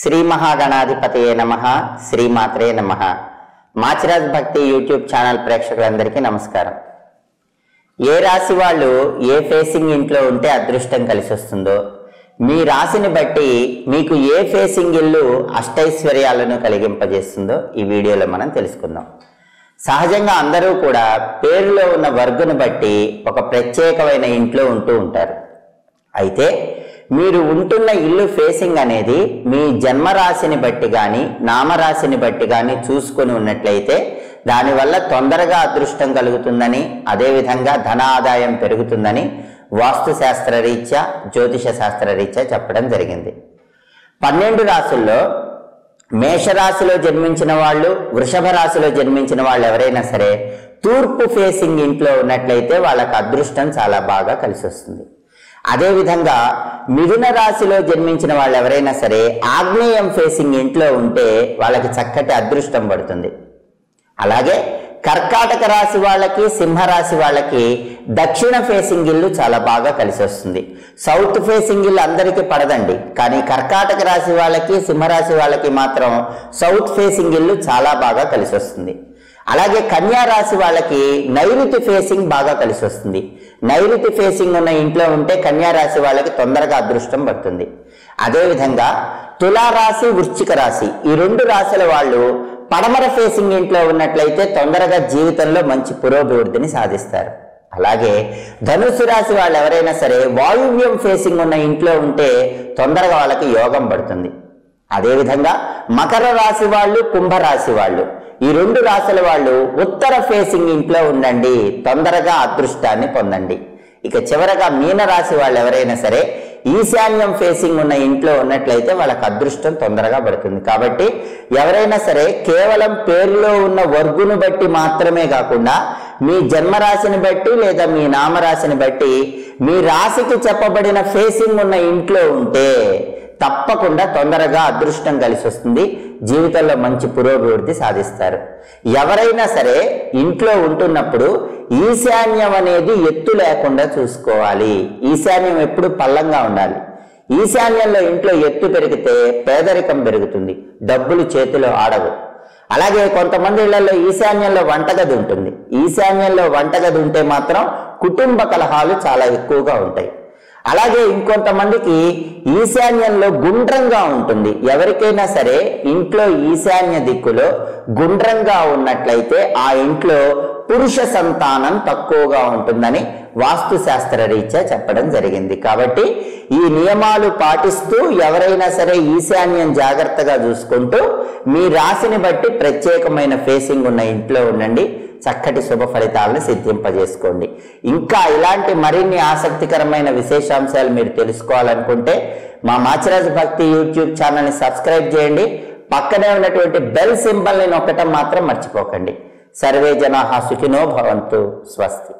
శ్రీ మహాగణాధిపతయే నమ శ్రీమాత్రే నమ. మాచిరాజ్ భక్తి యూట్యూబ్ ఛానల్ ప్రేక్షకులందరికీ నమస్కారం. ఏ రాశి వాళ్ళు ఏ ఫేసింగ్ ఇంట్లో ఉంటే అదృష్టం కలిసి వస్తుందో మీ రాశిని బట్టి మీకు ఏ ఫేసింగ్ ఇల్లు అష్టైశ్వర్యాలను కలిగింపజేస్తుందో ఈ వీడియోలో మనం తెలుసుకుందాం. సహజంగా అందరూ కూడా పేరులో ఉన్న వర్గును బట్టి ఒక ప్రత్యేకమైన ఇంట్లో ఉంటూ ఉంటారు. అయితే మీరు ఉంటున్న ఇల్లు ఫేసింగ్ అనేది మీ జన్మరాశిని బట్టి కానీ నామరాశిని బట్టి కానీ చూసుకొని ఉన్నట్లయితే దానివల్ల తొందరగా అదృష్టం కలుగుతుందని అదేవిధంగా ధన ఆదాయం పెరుగుతుందని వాస్తుశాస్త్ర రీత్యా జ్యోతిష శాస్త్ర రీత్యా చెప్పడం జరిగింది. పన్నెండు రాసుల్లో మేషరాశిలో జన్మించిన వాళ్ళు వృషభ రాశిలో జన్మించిన వాళ్ళు ఎవరైనా సరే తూర్పు ఫేసింగ్ ఇంట్లో ఉన్నట్లయితే వాళ్ళకు అదృష్టం చాలా బాగా కలిసి వస్తుంది అదేవిధంగా మిథున రాశిలో జన్మించిన వాళ్ళు ఎవరైనా సరే ఆగ్నేయం ఫేసింగ్ ఇంట్లో ఉంటే వాళ్ళకి చక్కటి అదృష్టం పడుతుంది. అలాగే కర్కాటక రాశి వాళ్ళకి సింహరాశి వాళ్ళకి దక్షిణ ఫేసింగ్ ఇల్లు చాలా బాగా కలిసి వస్తుంది. సౌత్ ఫేసింగ్ ఇల్లు అందరికీ పడదండి. కానీ కర్కాటక రాశి వాళ్ళకి సింహరాశి వాళ్ళకి మాత్రం సౌత్ ఫేసింగ్ ఇల్లు చాలా బాగా కలిసి వస్తుంది. అలాగే కన్యా రాశి వాళ్ళకి నైరుతి ఫేసింగ్ బాగా కలిసి వస్తుంది. నైరుతి ఫేసింగ్ ఉన్న ఇంట్లో ఉంటే కన్యారాశి వాళ్ళకి తొందరగా అదృష్టం పడుతుంది అదేవిధంగా తులారాశి వృశ్చిక రాశి ఈ రెండు రాశుల వాళ్ళు పడమర ఫేసింగ్ ఇంట్లో ఉన్నట్లయితే తొందరగా జీవితంలో మంచి పురోభివృద్ధిని సాధిస్తారు. అలాగే ధనుసు రాశి వాళ్ళు ఎవరైనా సరే వాయువ్యం ఫేసింగ్ ఉన్న ఇంట్లో ఉంటే తొందరగా వాళ్ళకి యోగం పడుతుంది. అదేవిధంగా మకర రాశి వాళ్ళు కుంభరాశి వాళ్ళు ఈ రెండు రాశుల వాళ్ళు ఉత్తర ఫేసింగ్ ఇంట్లో ఉండండి తొందరగా అదృష్టాన్ని పొందండి. ఇక చివరగా మీన రాశి వాళ్ళు ఎవరైనా సరే ఈశాన్యం ఫేసింగ్ ఉన్న ఇంట్లో ఉన్నట్లయితే వాళ్ళకి అదృష్టం తొందరగా పడుతుంది. కాబట్టి ఎవరైనా సరే కేవలం పేరులో ఉన్న వర్గును బట్టి మాత్రమే కాకుండా మీ జన్మరాశిని బట్టి లేదా మీ నామరాశిని బట్టి మీ రాశికి చెప్పబడిన ఫేసింగ్ ఉన్న ఇంట్లో ఉంటే తప్పకుండా తొందరగా అదృష్టం కలిసి వస్తుంది జీవితంలో మంచి పురోభివృద్ధి సాధిస్తారు. ఎవరైనా సరే ఇంట్లో ఉంటున్నప్పుడు ఈశాన్యం అనేది ఎత్తు లేకుండా చూసుకోవాలి. ఈశాన్యం ఎప్పుడు పల్లంగా ఉండాలి. ఈశాన్యంలో ఇంట్లో ఎత్తు పెరిగితే పేదరికం పెరుగుతుంది. డబ్బులు చేతిలో ఆడవు. అలాగే కొంతమంది ఇళ్ళలో ఈశాన్యంలో వంటగది ఉంటుంది. ఈశాన్యంలో వంటగది ఉంటే మాత్రం కుటుంబ కలహాలు చాలా ఎక్కువగా ఉంటాయి. అలాగే ఇంకొంతమందికి ఈశాన్యంలో గుండ్రంగా ఉంటుంది. ఎవరికైనా సరే ఇంట్లో ఈశాన్య దిక్కులో గుండ్రంగా ఉన్నట్లయితే ఆ ఇంట్లో పురుష సంతానం తక్కువగా ఉంటుందని వాస్తు శాస్త్ర రీత్యా చెప్పడం జరిగింది. కాబట్టి ఈ నియమాలు పాటిస్తూ ఎవరైనా సరే ఈశాన్యం జాగ్రత్తగా చూసుకుంటూ మీ రాశిని బట్టి ప్రత్యేకమైన ఫేసింగ్ ఉన్న ఇంట్లో ఉండండి. చక్కటి శుభ ఫలితాలను సిద్ధింపజేసుకోండి. ఇంకా ఇలాంటి మరిన్ని ఆసక్తికరమైన విశేషాంశాలు మీరు తెలుసుకోవాలనుకుంటే మా మాచిరాజు భక్తి యూట్యూబ్ ఛానల్ని సబ్స్క్రైబ్ చేయండి. పక్కనే ఉన్నటువంటి బెల్ సింబల్ని నొక్కటం మాత్రం మర్చిపోకండి. సర్వే జనా సుఖినో భవంతు. స్వస్తి.